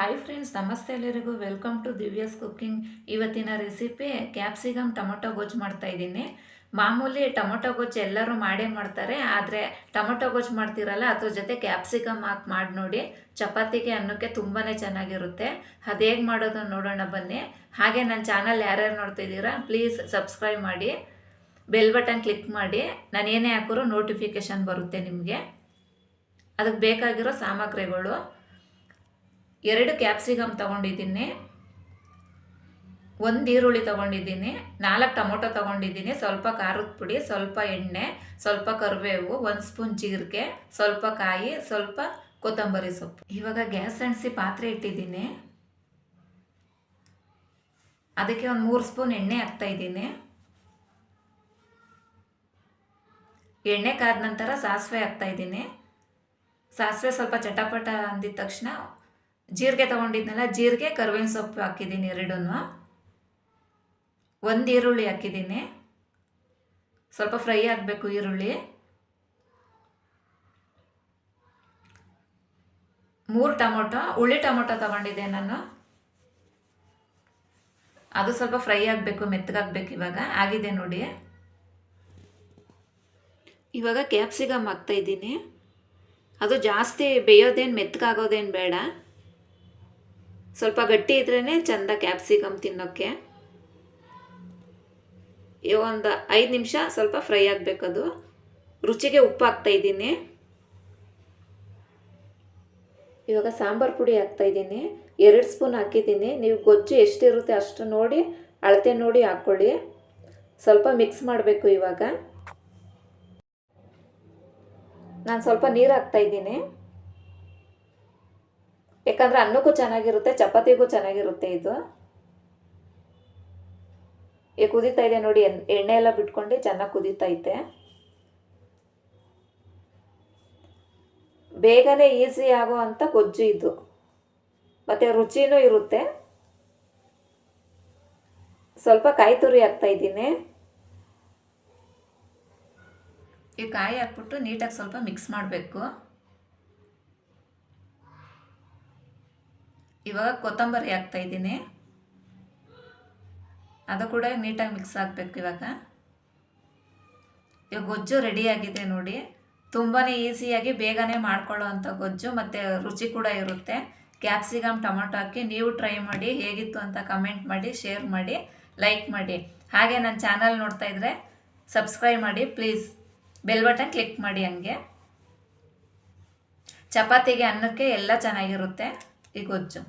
Hi friends ನಮಸ್ತೆ ಎಲ್ಲರಿಗೂ. Welcome to Divya's cooking ಇವತ್ತಿನ ರೆಸಿಪಿ ಕ್ಯಾಪ್ಸಿಕಮ್ ಟೊಮೊಟೊ ಗೊಜ್ಜು ಮಾಡ್ತಾ ಇದ್ದೀನಿ. ಮಾಮೂಲಿ ಟೊಮೊಟೊ ಗೊಜ್ಜು ಎಲ್ಲರೂ ಮಾಡೇ ಮಾಡ್ತಾರೆ, ಆದರೆ ಟೊಮೊಟೊ ಗೊಜ್ಜು ಮಾಡ್ತಿರಲ್ಲ, ಅದ್ರ ಜೊತೆ ಕ್ಯಾಪ್ಸಿಕಮ್ ಹಾಕಿ ಮಾಡಿ ನೋಡಿ. ಚಪಾತಿಗೆ ಅನ್ನಕ್ಕೆ ತುಂಬಾ ಚೆನ್ನಾಗಿರುತ್ತೆ. ಅದು ಹೇಗೆ ಮಾಡೋದು ನೋಡೋಣ ಬನ್ನಿ. ಹಾಗೆ ನನ್ನ ಚಾನಲ್ ಯಾರ್ಯಾರು ನೋಡ್ತಿದ್ದೀರಾ ಪ್ಲೀಸ್ ಸಬ್ಸ್ಕ್ರೈಬ್ ಮಾಡಿ. ಬೆಲ್ ಬಟನ್ ಕ್ಲಿಕ್ ಮಾಡಿ. ನಾನು ಏನೇ ಹಾಕಿದ್ರು ನೋಟಿಫಿಕೇಷನ್ ಬರುತ್ತೆ ನಿಮಗೆ. ಅದಕ್ಕೆ ಬೇಕಾಗಿರೋ ಸಾಮಗ್ರಿಗಳು. ಎರಡು ಕ್ಯಾಪ್ಸಿಕಮ್ ತೊಗೊಂಡಿದ್ದೀನಿ, ಒಂದು ಈರುಳ್ಳಿ ತೊಗೊಂಡಿದ್ದೀನಿ, ನಾಲ್ಕು ಟೊಮೊಟೊ ತೊಗೊಂಡಿದ್ದೀನಿ, ಸ್ವಲ್ಪ ಖಾರದ ಪುಡಿ, ಸ್ವಲ್ಪ ಎಣ್ಣೆ, ಸ್ವಲ್ಪ ಕರಿಬೇವು, ಒಂದು ಸ್ಪೂನ್ ಜೀರಿಗೆ, ಸ್ವಲ್ಪ ಕಾಯಿ, ಸ್ವಲ್ಪ ಕೊತ್ತಂಬರಿ ಸೊಪ್ಪು. ಇವಾಗ ಗ್ಯಾಸ್ ಅಣಿಸಿ ಪಾತ್ರೆ ಇಟ್ಟಿದ್ದೀನಿ. ಅದಕ್ಕೆ ಒಂದು ಮೂರು ಸ್ಪೂನ್ ಎಣ್ಣೆ ಹಾಕ್ತಾ ಇದ್ದೀನಿ. ಎಣ್ಣೆ ಕಾದ ನಂತರ ಸಾಸಿವೆ ಹಾಕ್ತಾ ಇದ್ದೀನಿ. ಸಾಸಿವೆ ಸ್ವಲ್ಪ ಚಟಪಟ ಅಂದಿದ ತಕ್ಷಣ ಜೀರಿಗೆ ತೊಗೊಂಡಿದ್ನಲ್ಲ, ಜೀರಿಗೆ, ಕರ್ಬೇವಿನ ಸೊಪ್ಪು ಹಾಕಿದ್ದೀನಿ ಎರಡೂ ಒಂದು ಈರುಳ್ಳಿ ಹಾಕಿದ್ದೀನಿ. ಸ್ವಲ್ಪ ಫ್ರೈ ಆಗಬೇಕು ಈರುಳ್ಳಿ. ಮೂರು ಟೊಮೊಟೊ, ಹುಳಿ ಟೊಮೊಟೊ ತಗೊಂಡಿದ್ದೆ ನಾನು. ಅದು ಸ್ವಲ್ಪ ಫ್ರೈ ಆಗಬೇಕು, ಮೆತ್ತಗಾಗಬೇಕು ಇವಾಗ. ಆಗಿದೆ ನೋಡಿ. ಇವಾಗ ಕ್ಯಾಪ್ಸಿಕಮ್ ಹಾಕ್ತಾಯಿದ್ದೀನಿ ಅದು ಜಾಸ್ತಿ ಬೇಯೋದೇನು ಮೆತ್ತಗಾಗೋದೇನು ಬೇಡ. ಸ್ವಲ್ಪ ಗಟ್ಟಿ ಇದ್ರೇ ಚೆಂದ ಕ್ಯಾಪ್ಸಿಕಮ್ ತಿನ್ನೋಕ್ಕೆ. ಒಂದು ಐದು ನಿಮಿಷ ಸ್ವಲ್ಪ ಫ್ರೈ ಆಗಬೇಕದು. ರುಚಿಗೆ ಉಪ್ಪು ಹಾಕ್ತಾ ಇದ್ದೀನಿ. ಇವಾಗ ಸಾಂಬಾರು ಪುಡಿ ಹಾಕ್ತಾ ಇದ್ದೀನಿ. ಎರಡು ಸ್ಪೂನ್ ಹಾಕಿದ್ದೀನಿ. ನೀವು ಗೊಜ್ಜು ಎಷ್ಟಿರುತ್ತೆ ಅಷ್ಟು ನೋಡಿ, ಅಳತೆ ನೋಡಿ ಹಾಕ್ಕೊಳ್ಳಿ. ಸ್ವಲ್ಪ ಮಿಕ್ಸ್ ಮಾಡಬೇಕು ಇವಾಗ. ನಾನು ಸ್ವಲ್ಪ ನೀರು ಹಾಕ್ತಾ ಇದ್ದೀನಿ. ಯಾಕಂದರೆ ಅನ್ನಕ್ಕೂ ಚೆನ್ನಾಗಿರುತ್ತೆ, ಚಪಾತಿಗೂ ಚೆನ್ನಾಗಿರುತ್ತೆ ಇದು. ಈಗ ಕುದೀತಾ ಇದೆ ನೋಡಿ ಎಣ್ಣೆ ಎಲ್ಲ ಬಿಟ್ಕೊಂಡು ಚೆನ್ನಾಗಿ ಕುದೀತೈತೆ ಬೇಗನೆ ಈಸಿ ಆಗೋ ಅಂಥ ಗೊಜ್ಜು ಇದು. ಮತ್ತು ರುಚಿನೂ ಇರುತ್ತೆ. ಸ್ವಲ್ಪ ಕಾಯಿ ತುರಿ ಹಾಕ್ತಾ ಇದ್ದೀನಿ. ಈ ಕಾಯಿ ಹಾಕ್ಬಿಟ್ಟು ನೀಟಾಗಿ ಸ್ವಲ್ಪ ಮಿಕ್ಸ್ ಮಾಡಬೇಕು. ಇವಾಗ ಕೊತ್ತಂಬರಿ ಹಾಕ್ತಾ ಇದ್ದೀನಿ. ಅದು ಕೂಡ ನೀಟಾಗಿ ಮಿಕ್ಸ್ ಆಗಬೇಕು ಇವಾಗ. ಇವಾಗ ಗೊಜ್ಜು ರೆಡಿಯಾಗಿದೆ ನೋಡಿ. ತುಂಬಾ ಈಸಿಯಾಗಿ ಬೇಗನೆ ಮಾಡ್ಕೊಳ್ಳೋ ಅಂಥ ಗೊಜ್ಜು ಮತ್ತು ರುಚಿ ಕೂಡ ಇರುತ್ತೆ. ಕ್ಯಾಪ್ಸಿಕಮ್ ಟೊಮೊಟೊ ಹಾಕಿ ನೀವು ಟ್ರೈ ಮಾಡಿ, ಹೇಗಿತ್ತು ಅಂತ ಕಮೆಂಟ್ ಮಾಡಿ ಶೇರ್ ಮಾಡಿ ಲೈಕ್ ಮಾಡಿ. ಹಾಗೆ ನನ್ನ ಚಾನಲ್ ನೋಡ್ತಾ ಇದ್ದರೆ ಸಬ್ಸ್ಕ್ರೈಬ್ ಮಾಡಿ ಪ್ಲೀಸ್ ಬೆಲ್ ಬಟನ್ ಕ್ಲಿಕ್ ಮಾಡಿ ಹಂಗೆ. ಚಪಾತಿಗೆ ಅನ್ನಕ್ಕೆ ಎಲ್ಲ ಚೆನ್ನಾಗಿರುತ್ತೆ. ಈ ಗೊಜ್ಜು